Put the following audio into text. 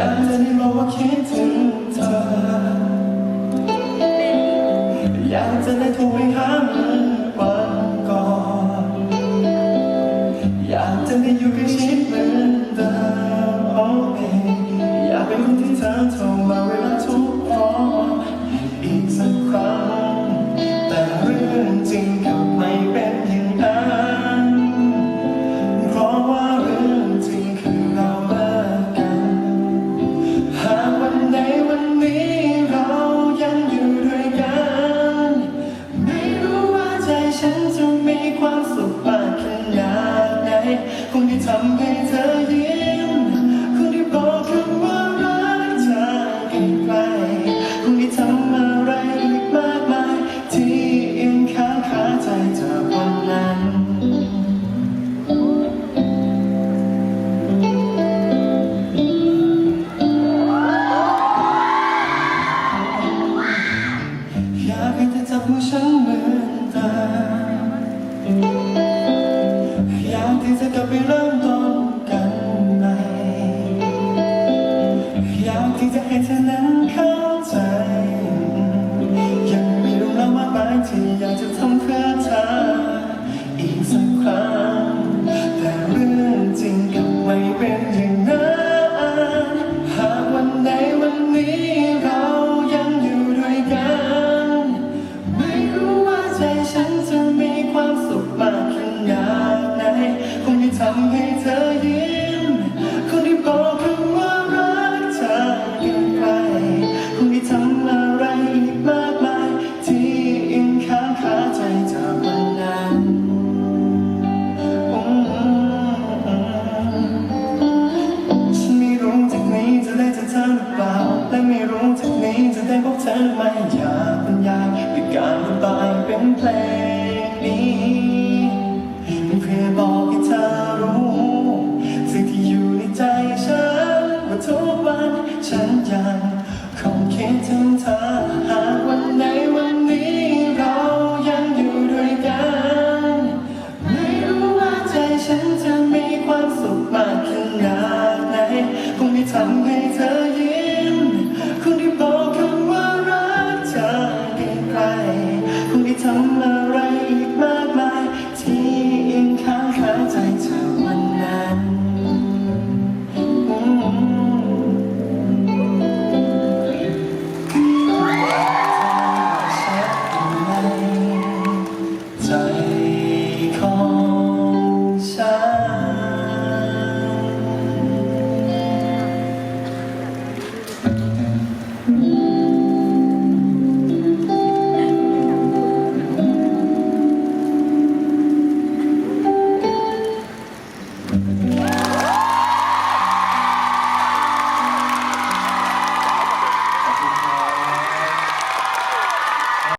ยันอยากจะได้โทรไปหามันวันก่อนอยากจะได้อยู่กล้ชิดเหมือนเดิมโอ้เอยากเป็นคนที่เธอโทรมาเวลาทุก 알았어. ฉันจะมีความสุขมากขนาดไหนคงจะทำให้ หากวันไหนวันนี้เรายังอยู่ด้วยกัน ไม่รู้ว่าใจฉันจะมีความสุขมากขนาไหนคงไม่ทำให้เธอยิ้มคงได้บอกคำว่ารักเธอไกลๆคงได้ทำอะไร